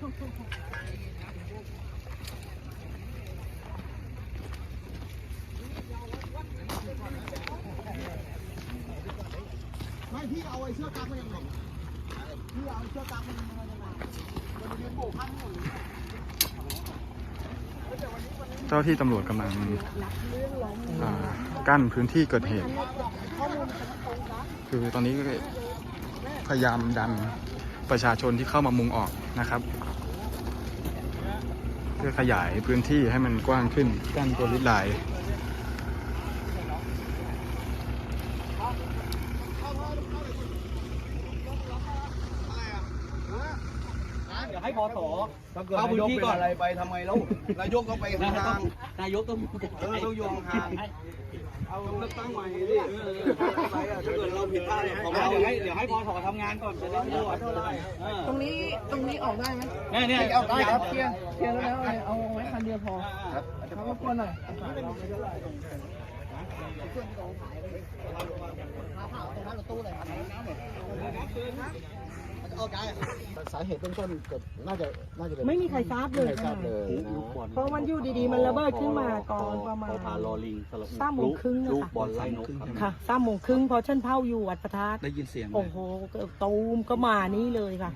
ไม่พี่เอาไอ้เชือกกั๊กมายังไงพี่เอาเชือกกั๊กมายังไงมันมีโบกข้างหมดเลยเจ้าที่ตำรวจกำลังกั้นพื้นที่เกิดเหตุ คือตอนนี้พยายามดัน ประชาชนที่เข้ามามุงออกนะครับเพื่อขยายพื้นที่ให้มันกว้างขึ้นกั้นตัวลิดลาย เดี๋ยว ให้พอสอถ้าเกิดนายกเป็นอะไรไปทำไมแล้วนายกต้องไปห่างนายกต้องๆเออต้องอยู่ห่างๆเอาเลือกตั้งใหม่ดิอะไรอะถ้าเกิดเราผิดพลาดของเราเดี๋ยวให้เดี๋ยวให้พอสอทำงานก่อนจะได้ไม่รู้เท่าไหร่ตรงนี้ตรงนี้ออกได้ไหมเนี่ยเนี่ยเอาได้ครับเคลียร์เคลียร์แล้วแล้วเอาไว้คันเดียวพอเขาก็กวนหน่อย สาเหตุเบื้องต้นเกิดน่าจะน่าจะเป็นไม่มีใครทราบเลยไม่ทราบเลยนะ เพราะมันอยู่ดีๆมันระเบิดขึ้นมาก่อนประมาณพาลอลิงสลับสามโมงครึ่งนะคะ ลูกบอลไล่นกครับค่ะสามโมงครึ่งพอเช่นเผาอยู่วัดประทัดได้ยินเสียงโอ้โหตูมก็มานี่เลยค่ะ